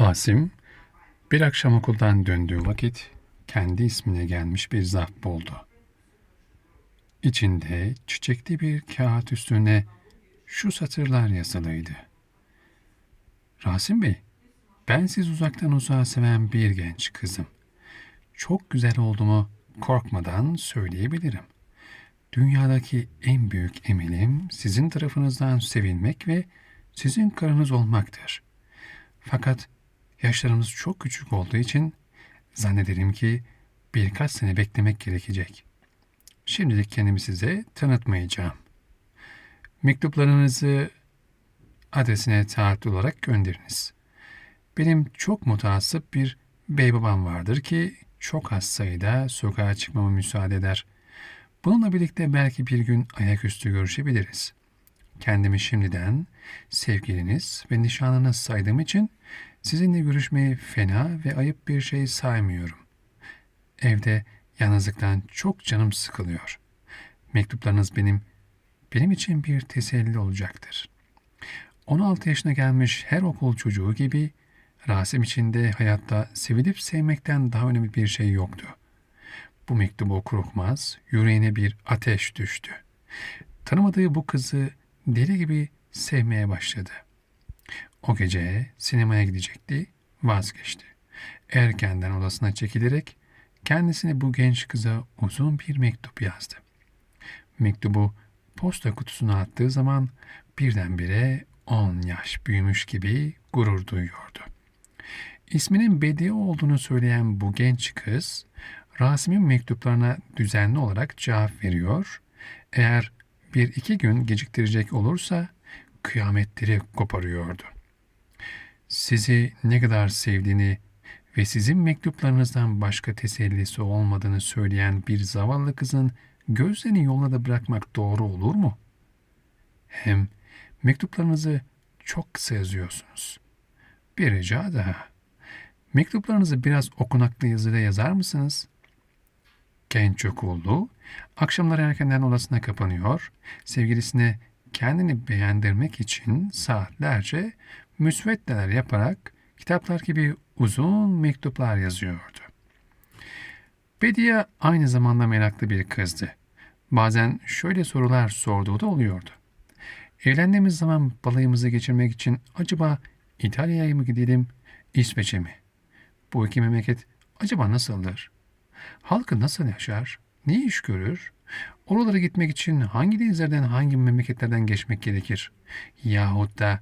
Asim, bir akşam okuldan döndüğü vakit kendi ismine gelmiş bir zarf buldu. İçinde çiçekli bir kağıt üstüne şu satırlar yazılıydı. Rasim Bey, ben siz uzaktan uzağa seven bir genç kızım. Çok güzel olduğumu korkmadan söyleyebilirim. Dünyadaki en büyük emilim sizin tarafınızdan sevilmek ve sizin karınız olmaktır. Fakat yaşlarımız çok küçük olduğu için zannederim ki birkaç sene beklemek gerekecek. Şimdilik kendimi size tanıtmayacağım. Mektuplarınızı adresine taahhüt olarak gönderiniz. Benim çok mutasip bir bey babam vardır ki çok az sayıda sokağa çıkmama müsaade eder. Bununla birlikte belki bir gün ayaküstü görüşebiliriz. Kendimi şimdiden sevgiliniz ve nişanlınız saydığım için sizinle görüşmeyi fena ve ayıp bir şey saymıyorum. Evde yalnızlıktan çok canım sıkılıyor. Mektuplarınız benim benim için bir teselli olacaktır. 16 yaşına gelmiş her okul çocuğu gibi Rasim için de hayatta sevilip sevmekten daha önemli bir şey yoktu. Bu mektubu okur okumaz yüreğine bir ateş düştü. Tanımadığı bu kızı deli gibi sevmeye başladı. O gece sinemaya gidecekti, vazgeçti. Erkenden odasına çekilerek kendisine bu genç kıza uzun bir mektup yazdı. Mektubu posta kutusuna attığı zaman birdenbire 10 yaş büyümüş gibi gurur duyuyordu. İsminin Bediye olduğunu söyleyen bu genç kız, Rasim'in mektuplarına düzenli olarak cevap veriyor. Eğer bir iki gün geciktirecek olursa kıyametleri koparıyordu. Sizi ne kadar sevdiğini ve sizin mektuplarınızdan başka tesellisi olmadığını söyleyen bir zavallı kızın gözlerini yolda bırakmak doğru olur mu? Hem mektuplarınızı çok kısa yazıyorsunuz. Bir rica daha. Mektuplarınızı biraz okunaklı yazıda yazar mısınız? Genç okullu, akşamları erkenden odasına kapanıyor, sevgilisine kendini beğendirmek için saatlerce müsveddeler yaparak kitaplar gibi uzun mektuplar yazıyordu. Bediye aynı zamanda meraklı bir kızdı. Bazen şöyle sorular sorduğu da oluyordu. Evlendiğimiz zaman balayımızı geçirmek için acaba İtalya'ya mı gidelim, İsveç'e mi? Bu iki memleket acaba nasıldır? Halkı nasıl yaşar? Ne iş görür? Oralara gitmek için hangi denizlerden, hangi memleketlerden geçmek gerekir? Yahut da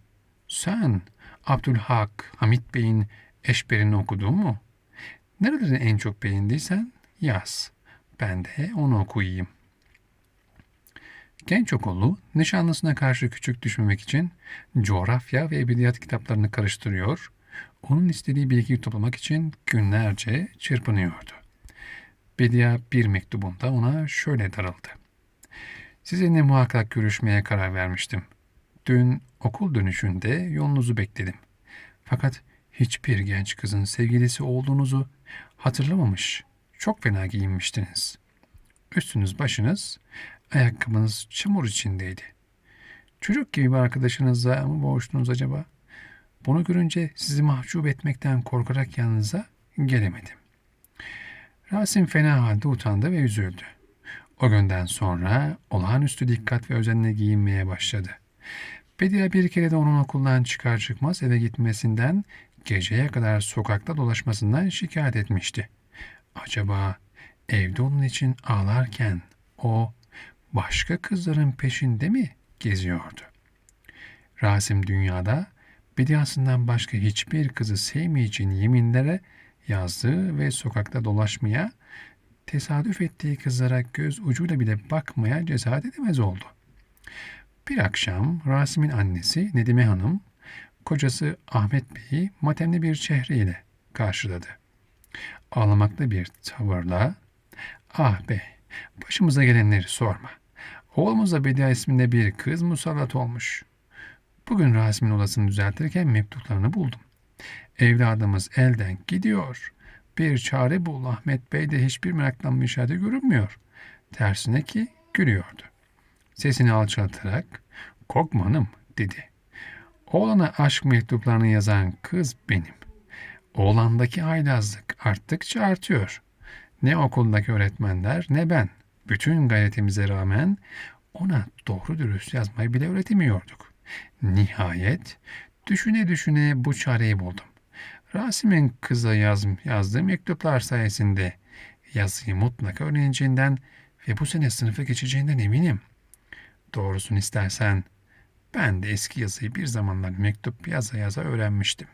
sen Abdülhak Hamit Bey'in eşberini okudun mu? Nereleri en çok beğendiysen yaz. Ben de onu okuyayım. Genç okulu nişanlısına karşı küçük düşmemek için coğrafya ve edebiyat kitaplarını karıştırıyor, onun istediği bilgiyi toplamak için günlerce çırpınıyordu. Bedia bir mektubunda ona şöyle darıldı. Sizinle muhakkak görüşmeye karar vermiştim. Dün okul dönüşünde yolunuzu bekledim. Fakat hiçbir genç kızın sevgilisi olduğunuzu hatırlamamış. Çok fena giyinmiştiniz. Üstünüz başınız, ayakkabınız çamur içindeydi. Çocuk gibi bir arkadaşınızla mı boğuştunuz acaba? Bunu görünce sizi mahcup etmekten korkarak yanınıza gelemedim. Rasim fena halde utandı ve üzüldü. O günden sonra olağanüstü dikkat ve özenle giyinmeye başladı. Bedia bir kere de onun okuldan çıkar çıkmaz eve gitmesinden, geceye kadar sokakta dolaşmasından şikayet etmişti. Acaba evde onun için ağlarken o başka kızların peşinde mi geziyordu? Rasim dünyada Bediasından başka hiçbir kızı sevmeyeceğini yeminlere yazdığı ve sokakta dolaşmaya, tesadüf ettiği kızlara göz ucuyla bile bakmaya cesaret edemez oldu. Bir akşam Rasim'in annesi Nedime Hanım, kocası Ahmet Bey'i matemli bir çehreyle karşıladı. Ağlamaklı bir tavırla, ''Ah be, başımıza gelenleri sorma. Oğlumuza Bedia isminde bir kız musallat olmuş. Bugün Rasim'in odasını düzeltirken mektuplarını buldum. Evladımız elden gidiyor. Bir çare bul Ahmet Bey de hiçbir meraklanma işareti görünmüyor. Tersine ki gülüyordu. Sesini alçaltarak korkma hanım dedi. Oğlana aşk mektuplarını yazan kız benim. Oğlandaki haylazlık arttıkça artıyor. Ne okuldaki öğretmenler ne ben. Bütün gayretimize rağmen ona doğru dürüst yazmayı bile öğretemiyorduk. Nihayet düşüne düşüne bu çareyi buldum. Rasim'in kıza yaz, yazdığı mektuplar sayesinde yazıyı mutlaka öğreneceğinden ve bu sene sınıfa geçeceğinden eminim. Doğrusunu istersen ben de eski yazıyı bir zamanlar mektup yaza yaza öğrenmiştim.